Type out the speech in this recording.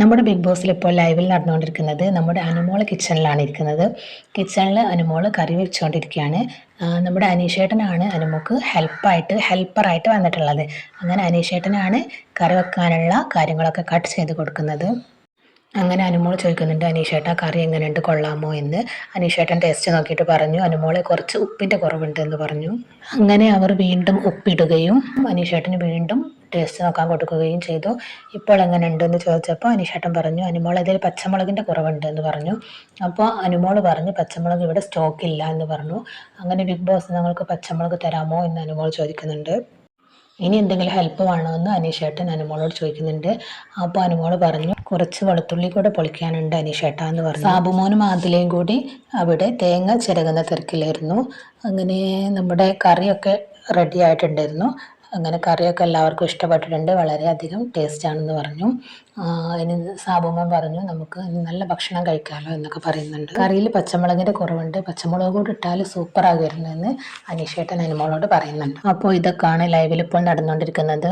നമ്മുടെ ബിഗ് ബോസിൽ ഇപ്പോൾ ലൈവിൽ നടന്നുകൊണ്ടിരിക്കുന്നത് നമ്മുടെ അനുമോൾ കിച്ചണിലാണ് ഇരിക്കുന്നത്. കിച്ചണിൽ അനുമോൾ കറി വെച്ചുകൊണ്ടിരിക്കുകയാണ്. നമ്മുടെ അനീഷേട്ടനാണ് അനുമോക്ക് ഹെൽപ്പായിട്ട് ഹെൽപ്പറായിട്ട് വന്നിട്ടുള്ളത്. അങ്ങനെ അനീഷേട്ടനാണ് കറി വെക്കാനുള്ള കാര്യങ്ങളൊക്കെ കട്ട് ചെയ്ത് കൊടുക്കുന്നത്. അങ്ങനെ അനുമോൾ ചോദിക്കുന്നുണ്ട് അനീഷേട്ടാ കറി എങ്ങനെയുണ്ട്? കൊള്ളാമോ? എന്ന്. അനീഷേട്ടൻ ടേസ്റ്റ് നോക്കിയിട്ട് പറഞ്ഞു അനുമോളെ കുറച്ച് ഉപ്പിന്റെ കുറവുണ്ട് എന്ന് പറഞ്ഞു. അങ്ങനെ അവർ വീണ്ടും ഉപ്പിടുകയും അനീഷേട്ടന് വീണ്ടും ടേസ്റ്റ് നോക്കാൻ കൊടുക്കുകയും ചെയ്തു. ഇപ്പോൾ എങ്ങനെ ഉണ്ടെന്ന് ചോദിച്ചപ്പോൾ അനീഷേട്ടൻ പറഞ്ഞു അനുമോൾ ഇതിൽ പച്ചമുളകിന്റെ കുറവുണ്ട് എന്ന് പറഞ്ഞു. അപ്പോൾ അനുമോൾ പറഞ്ഞു പച്ചമുളക് ഇവിടെ സ്റ്റോക്ക് ഇല്ല എന്ന് പറഞ്ഞു. അങ്ങനെ ബിഗ് ബോസ് ഞങ്ങൾക്ക് പച്ചമുളക് തരാമോ? എന്ന് അനുമോൾ ചോദിക്കുന്നുണ്ട്. ഇനി എന്തെങ്കിലും ഹെൽപ്പ് വേണോ? എന്ന് അനീഷേട്ടൻ അനുമോളോട് ചോദിക്കുന്നുണ്ട്. അപ്പോൾ അനുമോൾ പറഞ്ഞു കുറച്ച് വെളുത്തുള്ളി കൂടെ പൊളിക്കാനുണ്ട് അനീഷേട്ട എന്ന് പറഞ്ഞു. സാബുമോനും ആദിലയും കൂടി അവിടെ തേങ്ങ ചിരകുന്ന തിരക്കിലായിരുന്നു. അങ്ങനെ നമ്മുടെ കറിയൊക്കെ റെഡി ആയിട്ടുണ്ടായിരുന്നു. അങ്ങനെ കറിയൊക്കെ എല്ലാവർക്കും ഇഷ്ടപ്പെട്ടിട്ടുണ്ട്. വളരെയധികം ടേസ്റ്റ് ആണെന്ന് പറഞ്ഞു. ഇനി സാബുമോൻ പറഞ്ഞു നമുക്ക് നല്ല ഭക്ഷണം കഴിക്കാമല്ലോ എന്നൊക്കെ പറയുന്നുണ്ട്. കറിയിൽ പച്ചമുളകിന്റെ കുറവുണ്ട്. പച്ചമുളക് കൂടി ഇട്ടാൽ സൂപ്പർ ആകുമായിരുന്നു എന്ന് അനീഷേട്ടൻ അനുമോളോട് പറയുന്നുണ്ട്. അപ്പോൾ ഇതൊക്കെയാണ് ലൈവിൽ ഇപ്പോൾ നടന്നുകൊണ്ടിരിക്കുന്നത്.